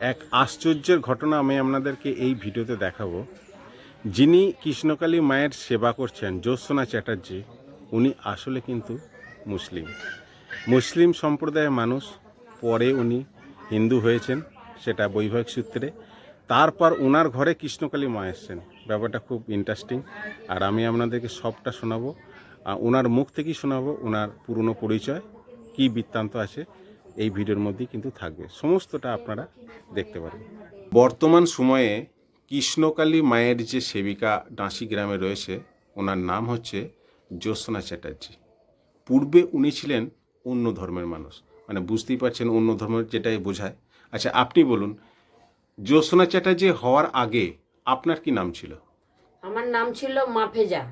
এক আশ্চর্যের ঘটনা আমি আপনাদেরকে এই ভিডিওতে দেখাবো। যিনি কৃষ্ণকালী মায়ের সেবা করছেন, জ্যোৎসনা চ্যাটার্জি, উনি আসলে কিন্তু মুসলিম। মুসলিম সম্প্রদায়ের মানুষ, পরে উনি হিন্দু হয়েছেন, সেটা বৈবাহিক সূত্রে। তারপর ওনার ঘরে কৃষ্ণকালী মা এসছেন। ব্যাপারটা খুব ইন্টারেস্টিং আর আমি আপনাদেরকে সবটা শোনাবো। আর ওনার মুখ থেকেই শোনাবো ওনার পুরনো পরিচয়, কি বৃত্তান্ত আছে এই ভিডিওর মধ্যেই কিন্তু থাকবে। সমস্তটা আপনারা দেখতে পারেন বর্তমান সময়ে কৃষ্ণকালী মায়ের যে সেবিকা ডাঁসি গ্রামে রয়েছে ওনার নাম হচ্ছে জ্যোৎস্না চ্যাটার্জি। পূর্বে উনি ছিলেন অন্য ধর্মের মানুষ। মানে বুঝতেই পারছেন অন্য ধর্মের যেটাই বোঝায়। আচ্ছা আপনি বলুন জ্যোৎস্না চ্যাটার্জি হওয়ার আগে আপনার কি নাম ছিল? আমার নাম ছিল মাফেজা।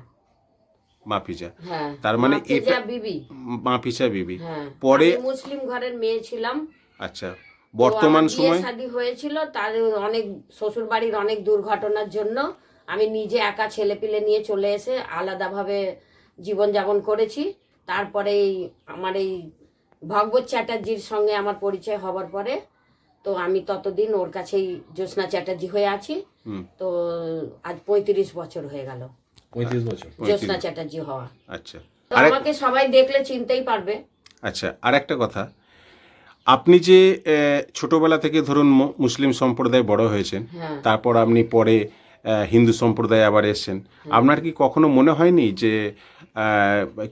মাফিজা হ্যাঁ। তার মানে মাফেজা এটা- বিবি। হ্যাঁ। পরে আমি মুসলিম ঘরের মেয়ে ছিলাম। আচ্ছা বর্তমান সময় শাদী হয়েছিল তার অনেক শ্বশুর বাড়ির অনেক দুর্ঘটনার জন্য আমি নিজে একা ছেলে পিলে নিয়ে চলে এসে আলাদাভাবে জীবনযাপন করেছি। তারপরে এই আমার এই ভগবত চ্যাটার্জির সঙ্গে আমার পরিচয় হবার পরে তো আমি ততদিন ওর কাছেই জ্যোৎস্না চ্যাটার্জি হয়ে আছি। তো আজ পঁয়ত্রিশ বছর হয়ে গেল। পঁয়ত্রিশ বছর। জ্যোৎস্না চ্যাটার্জি হওয়া। আচ্ছা। আমাকে সবাই দেখলে চিনতেই পারবে। আচ্ছা আর একটা কথা। আপনি যে ছোটবেলা থেকে ধরুন মুসলিম সম্প্রদায় বড় হয়েছেন হ্যাঁ। তারপর আপনি পরে হিন্দু সম্প্রদায়ে আবার এসেছেন আপনার কি কখনো মনে হয়নি যে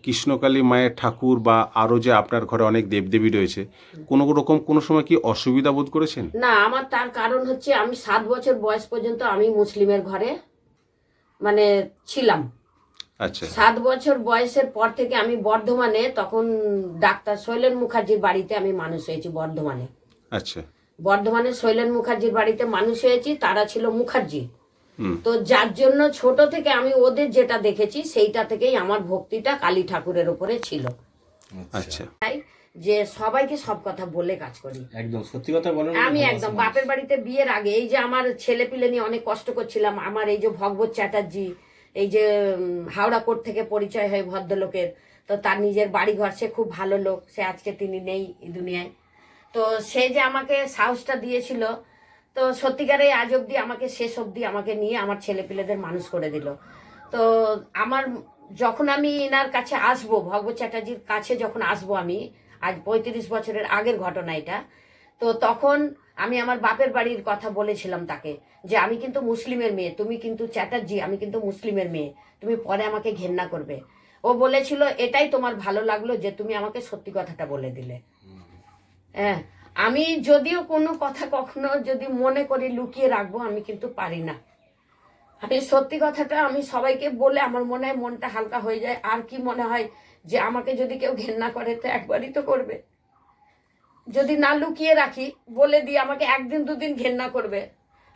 কৃষ্ণকালী মায়ের ঠাকুর বা আরও যে আপনার ঘরে অনেক দেবদেবী রয়েছে কোনো রকম কোনো সময় কি অসুবিধা বোধ করেছেন? না আমার তার কারণ হচ্ছে আমি সাত বছর বয়স পর্যন্ত আমি মুসলিমের ঘরে মানে ছিলাম। আচ্ছা। সাত বছর বয়সের পর থেকে আমি বর্ধমানে তখন ডাক্তার শৈলেন মুখার্জির বাড়িতে আমি মানুষ হয়েছি বর্ধমানে। আচ্ছা। বর্ধমানে শৈলেন মুখার্জির বাড়িতে মানুষ হয়েছি তারা ছিল মুখার্জি। তো যার জন্য ছোট থেকে আমি ওদের যেটা দেখেছি সেইটা থেকেই আমার ভক্তিটা কালী ঠাকুরের উপরে ছিল। আচ্ছা। তাই যে সবাইকে সব কথা বলে কাজ করি। একদম সত্যি কথা বলেন আমি একদম বাপের বাড়িতে বিয়ের আগে এই যে আমার ছেলে পিলে নিয়ে অনেক কষ্ট করছিলাম আমার এই যে ভগবত চ্যাটার্জি এই যে হাওড়া কোর্ট থেকে পরিচয় হয় ভদ্রলোকের তো তার নিজের বাড়ি ঘর সে খুব ভালো লোক সে আজকে তিনি নেই এই দুনিয়ায়। তো সে যে আমাকে সাহসটা দিয়েছিল তো সত্যিকারে আজ অব্দি আমাকে শেষ অবধি আমাকে নিয়ে আমার ছেলে পিলেদের মানুষ করে দিল। তো আমার যখন আমি এনার কাছে আসব ভগবত চ্যাটার্জির কাছে যখন আসব আমি আজ পঁয়ত্রিশ বছরের আগের ঘটনা এটা। তো তখন আমি আমার বাপের বাড়ির কথা বলেছিলাম তাকে যে, আমি কিন্তু মুসলিমের মেয়ে, তুমি কিন্তু চ্যাটার্জি, আমি কিন্তু মুসলিমের মেয়ে, তুমি পরে আমাকে ঘেন্না করবে। ও বলেছিল, এটাই তোমার ভালো লাগল যে তুমি আমাকে সত্যি কথাটা বলে দিলে। হ্যাঁ আমি যদিও কোনো কথা কখনো যদি মনে করি লুকিয়ে রাখব, আমি কিন্তু পারি না। আমি সত্যি কথাটা আমি সবাইকে বলে আমার মনে হয় মনটা হালকা হয়ে যায়। আর কি মনে হয় যে আমাকে যদি কেউ ঘেন্না করে তো একবারই তো করবে। যদি না লুকিয়ে রাখি বলে দিই আমাকে একদিন দুদিন ঘেন্না করবে।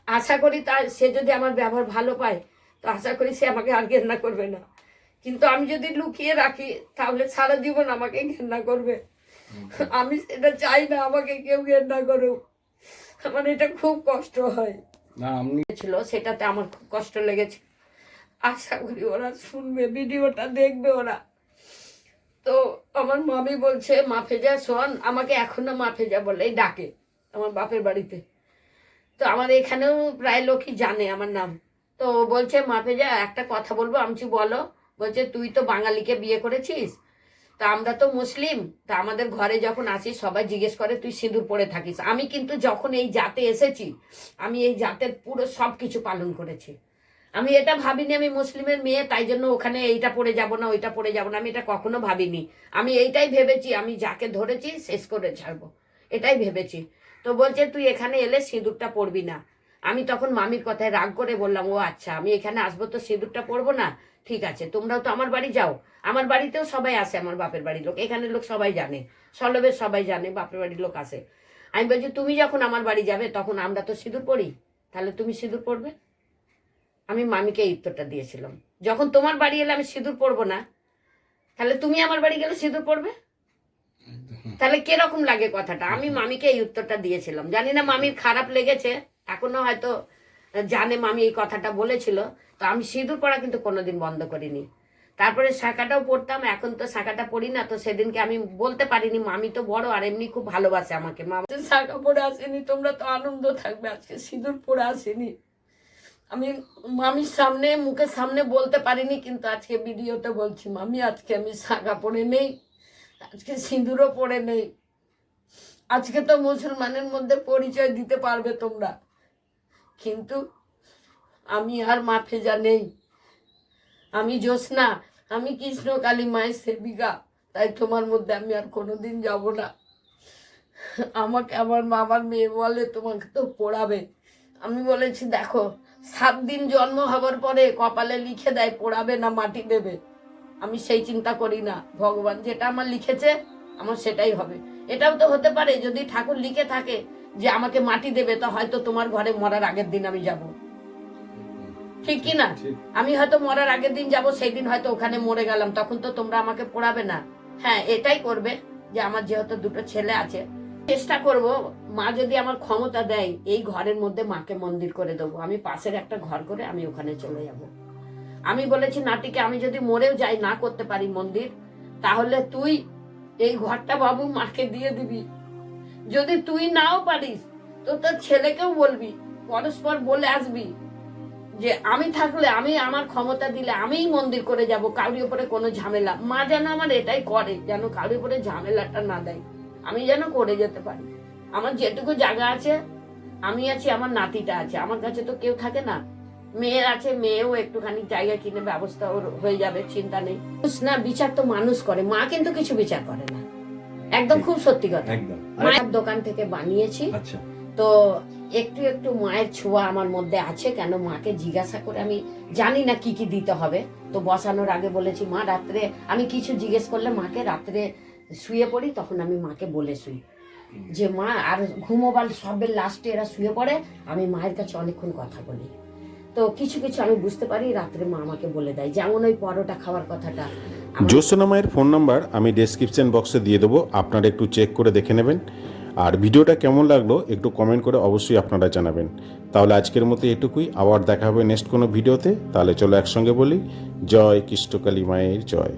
আশা করি তার সে যদি আমার ব্যবহার ভালো পায় তো আশা করি সে আমাকে আর ঘেন্না করবে না। কিন্তু আমি যদি লুকিয়ে রাখি তাহলে সারা জীবন আমাকে ঘেন্না করবে। আমি সেটা চাই না আমাকে কেউ ঘেন্না করুক। আমার এটা খুব কষ্ট হয়। ছিল সেটাতে আমার খুব কষ্ট লেগেছে। আশা করি ওরা শুনবে ভিডিওটা দেখবে ওরা। তো আমার মামি বলছে মাফেজা শোন, আমাকে এখনও মাফেজা বলেই ডাকে আমার বাপের বাড়িতে। তো আমার এখানেও প্রায় লোকই জানে আমার নাম। তো বলছে মাফেজা একটা কথা বলব, আমি বলো। বলছে, তুই তো বাঙালিকে বিয়ে করেছিস, তা আমরা তো মুসলিম, তা আমাদের ঘরে যখন আসিস, সবাই জিজ্ঞেস করে, তুই সিঁদুর পরে থাকিস। আমি কিন্তু যখন এই জাতে এসেছি, আমি এই জাতের পুরো সব কিছু পালন করেছি। আমি এটা ভাবিনি, আমি মুসলিমের মেয়ে, তাই জন্য ওখানে এইটা পড়ে যাব না, ওইটা পড়ে যাব না, আমি এটা কখনো ভাবিনি। আমি এইটাই ভেবেছি, আমি যাকে ধরেছি শেষ করে ছাড়বো। এটাই ভেবেছি। তো বলছে, তুই এখানে এলে সিঁদুরটা পরবি না। আমি তখন মামির কথায় রাগ করে বললাম, ও আচ্ছা আমি এখানে আসব তো সিঁদুরটা পরবো না? ঠিক আছে, তোমরাও তো আমার বাড়ি যাও। আমার বাড়িতেও সবাই আসে, আমার বাপের বাড়ির লোক। এখানে লোক সবাই জানে সলবের সবাই জানে, বাপের বাড়ির লোক আসে। আমি বলছি, তুমি যখন আমার বাড়ি যাবে, তখন আমরা তো সিঁদুর পড়ি? তাহলে তুমি সিঁদুর পড়বে? আমি মামিকে এই উত্তরটা দিয়েছিলাম। যখন তোমার বাড়ি এলে আমি সিঁদুর পরবো না। তাহলে তুমি আমার বাড়ি গেলে সিঁদুর পড়বে তাহলে কীরকম লাগে কথাটা? আমি মামিকে এই উত্তরটা দিয়েছিলাম। জানি না মামির খারাপ লেগেছে। এখনও হয়তো জানে মামি এই কথাটা বলেছিল। তো আমি সিঁদুর পড়া কিন্তু কোনোদিন বন্ধ করিনি। তারপরে শাখাটাও পড়তাম এখন তো শাখাটা পড়ি না তো সেদিনকে আমি বলতে পারিনি। মামি তো বড় আর এমনি খুব ভালোবাসে আমাকে। মা বলছে, শাখা পড়ে আসেনি তোমরা তো আনন্দ থাকবে। আজকে সিঁদুর পরে আসেনি। আমি মামির সামনে, মুখের সামনে বলতে পারিনি, কিন্তু আজকে ভিডিওতে বলছি, মামি, আজকে আমি শাখা পরে নেই, আজকে সিঁদুরও পরে নেই। আজকে তো মুসলমানের মধ্যে পরিচয় দিতে পারবে তোমরা। কিন্তু আমি আর মাফেজা নেই। আমি জ্যোৎস্না, আমি কৃষ্ণ কালী মায়ের সেবিকা, তাই তোমার মধ্যে আমি আর কোনোদিন যাব না। আমাকে আমার মামার মেয়ে বলে তোমাকে তো পড়াবে। আমি বলেছি, দেখো সাত দিন জন্ম হবার পরে কপালে লিখে দেয় পোড়াবে না মাটি দেবে। আমি সেই চিন্তা করি না। ভগবান যেটা আমার লিখেছে আমার সেটাই হবে। এটাও তো হতে পারে যদি ঠাকুর লিখে থাকে যে আমাকে মাটি দেবে তো হয়তো তোমার ঘরে মরার আগের দিন আমি যাব। ঠিক কি না? আমি হয়তো মরার আগের দিন যাব সেই দিন হয়তো ওখানে মরে গেলাম তখন তো তোমরা আমাকে পড়াবে না। হ্যাঁ এটাই করবে যে আমার যেহেতু দুটো ছেলে আছে চেষ্টা করব, মা যদি আমার ক্ষমতা দেয়, এই ঘরের মধ্যে মাকে মন্দির করে দেবো। আমি পাশের একটা ঘর করে আমি ওখানে চলে যাব। আমি বলেছি, নাতিকে, আমি যদি মরেও যাই, না করতে পারি মন্দির, তাহলে তুই এই ঘরটা বাবু মাকে দিয়ে দিবি। যদি তুই নাও পারিস, তো তোর ছেলেকেও বলবি, পরস্পর বলে আসবি যে, আমি থাকলে, আমি আমার ক্ষমতা দিলে আমিই মন্দির করে যাব, কারোর উপরে কোনো ঝামেলা। মা যেন আমার এটাই করে, যেন কারোর উপরে ঝামেলাটা না দেয়। আমি যেন করে যেতে পারি। আমার যেটুকু জায়গা আছে আমি আছি আমার নাতিটা আছে। আমার কাছে তো কেউ থাকে না। মেয়ের আছে মেয়েও একটুখানি জায়গা কিনে ব্যবস্থা ওর হয়ে যাবে চিন্তা নেই। না বিচার তো মানুষ করে। মা কিন্তু কিছু বিচার করে না। একদম খুব সত্যি কথা। মায়ের দোকান থেকে বানিয়েছি। আচ্ছা। তো একটু একটু মায়ের ছোঁয়া আমার মধ্যে আছে। কেন মাকে জিজ্ঞাসা করে আমি জানি না কি কি দিতে হবে। তো বসানোর আগে বলেছি মা রাত্রে আমি কিছু জিজ্ঞেস করলে মাকে রাত্রে শুয়ে পড়ি তখন আমি মাকে বলে শুই। যে মা আর ঘুমোবার সবের লাস্টে এরা শুয়ে পড়ে আমি মায়ের কাছে অনেকক্ষণ কথা বলি। তো কিছু কিছু আমি বুঝতে পারি রাত্রে মা আমাকে বলে দেয়। যেমন ওই পরোটা খাওয়ার কথাটা। জ্যোৎস্না মায়ের ফোন নাম্বার আমি ডেসক্রিপশন বক্সে দিয়ে দেবো আপনারা একটু চেক করে দেখে নেবেন। আর ভিডিওটা কেমন লাগল একটু কমেন্ট করে অবশ্যই আপনারা জানাবেন। তাহলে আজকের মতো এটুকুই আবার দেখা হবে নেক্সট কোনো ভিডিওতে। তাহলে চলো একসঙ্গে বলি জয় কৃষ্ণকালী মায়ের জয়।